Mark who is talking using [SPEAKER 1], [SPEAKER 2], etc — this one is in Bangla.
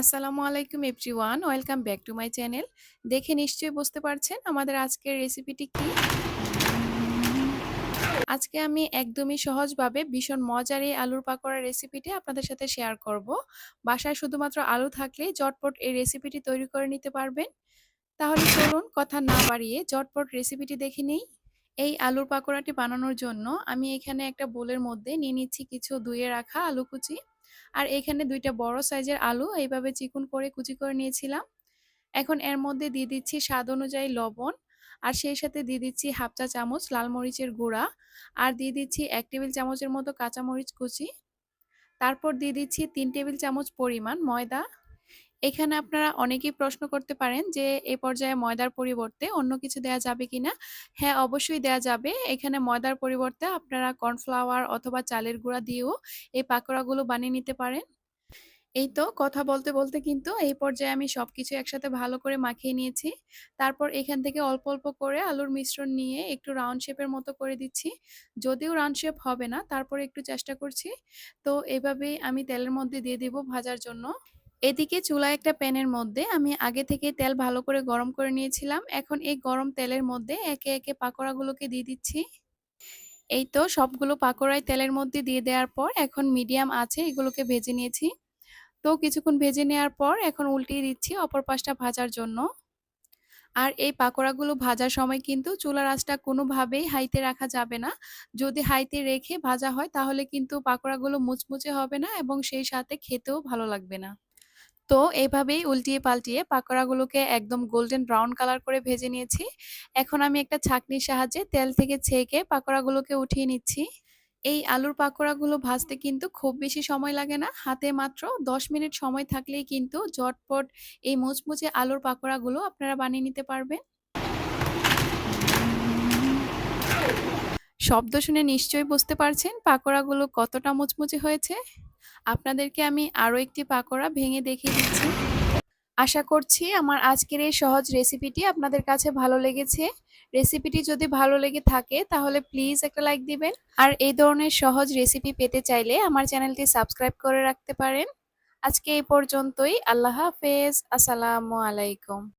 [SPEAKER 1] আসসালামু আলাইকুম everyone, welcome back to my channel. দেখে নিশ্চয়ই বুঝতে পারছেন আমাদের আজকের রেসিপিটি কি? আজকে আমি একদমই সহজভাবে ভীষণ মজার এই আলুর পাকোড়া রেসিপিটি আপনাদের সাথে শেয়ার করব। বাসায় শুধুমাত্র আলু থাকলেই জটপট এই রেসিপিটি তৈরি করে নিতে পারবেন। তাহলে চলুন কথা না বাড়িয়ে জটপট রেসিপিটি দেখে নিই। এই আলুর পাকোড়াটি বানানোর জন্য আমি এখানে একটা বোলের মধ্যে নিয়ে নিচ্ছি কিছু ধুয়ে রাখা আলু কুচি। আর এখানে দুইটা বড় সাইজের আলু, এইভাবে চিকুন করে কুচি করে নিয়েছিলাম। এখন এর মধ্যে দিয়ে দিচ্ছি স্বাদ অনুযায়ী লবণ, আর সেই সাথে দিয়ে দিচ্ছি হাফ চা চামচ লাল মরিচের গুঁড়া, আর দিয়ে দিচ্ছি এক টেবিল চামচের মতো কাঁচামরিচ কুচি। তারপর দিয়ে দিচ্ছি তিন টেবিল চামচ পরিমাণ ময়দা এখানে আপনারা অনেকেই প্রশ্ন করতে পারেন যে এই পর্যায়ে ময়দার পরিবর্তে অন্য কিছু দেয়া যাবে কিনা? হ্যাঁ অবশ্যই দেয়া যাবে। এখানে ময়দার পরিবর্তে আপনারা কর্নফ্লাওয়ার অথবা চালের গুঁড়া দিয়েও এই পাকোড়াগুলো বানিয়ে নিতে পারেন। এই তো কথা বলতে বলতে কিন্তু এই পর্যায়ে আমি সবকিছু একসাথে ভালো করে মাখিয়ে নিয়েছি। তারপর এখান থেকে অল্প অল্প করে আলুর মিশ্রণ নিয়ে একটু রাউন্ড শেপের মতো করে দিচ্ছি। যদিও রাউন্ড শেপ হবে না, তারপরে একটু চেষ্টা করছি। তো এভাবেই আমি তেলের মধ্যে দিয়ে দিব ভাজার জন্য। এদিকে চুলায় একটা প্যানের মধ্যে আমি আগে থেকে তেল ভালো করে গরম করে নিয়েছিলাম। এখন এই গরম তেলের মধ্যে একে একে পাকোড়াগুলোকে দিয়ে দিচ্ছি। এই তো সবগুলো পাকোড়াই তেলের মধ্যে দিয়ে দেওয়ার পর এখন মিডিয়াম আছে এগুলোকে ভেজে নিয়েছি। তো কিছুক্ষণ ভেজে নেওয়ার পর এখন উল্টিয়ে দিচ্ছি অপর পাশটা ভাজার জন্য। আর এই পাকোড়াগুলো ভাজার সময় কিন্তু চুলার আঁচটা কোনোভাবেই হাইতে রাখা যাবে না। যদি হাইতে রেখে ভাজা হয় তাহলে কিন্তু পাকোড়াগুলো মুচমুচে হবে না এবং সেই সাথে খেতেও ভালো লাগবে না। তো এইভাবেই উল্টিয়ে পাল্টিয়ে পাকোড়াগুলোকে একদম গোল্ডেন ব্রাউন কালার করে ভেজে নিয়েছি। এখন আমি একটা ছাকনির সাহায্যে তেল থেকে ছেঁকে পাকোড়াগুলোকে উঠিয়ে নিচ্ছি। এই আলুর পাকোড়াগুলো ভাজতে কিন্তু খুব বেশি সময় লাগে না। হাতে মাত্র দশ মিনিট সময় থাকলেই কিন্তু ঝটপট এই মুচমুচে আলুর পাকোড়াগুলো আপনারা বানিয়ে নিতে পারবেন। শব্দ শুনে নিশ্চয়ই বুঝতে পারছেন পাকোড়াগুলো কতটা মুচমুচে হয়েছে। আপনাদেরকে আমি আরও একটি পাকোড়া ভেঙে দেখিয়ে দিচ্ছি। আশা করছি আমার আজকের এই সহজ রেসিপিটি আপনাদের কাছে ভালো লেগেছে। রেসিপিটি যদি ভালো লেগে থাকে, তাহলে প্লিজ একটা লাইক দিবেন। আর এই ধরনের সহজ রেসিপি পেতে চাইলে আমার চ্যানেলটি সাবস্ক্রাইব করে রাখতে পারেন। আজকে এই পর্যন্তই। আল্লাহ হাফেজ। আসসালামু আলাইকুম।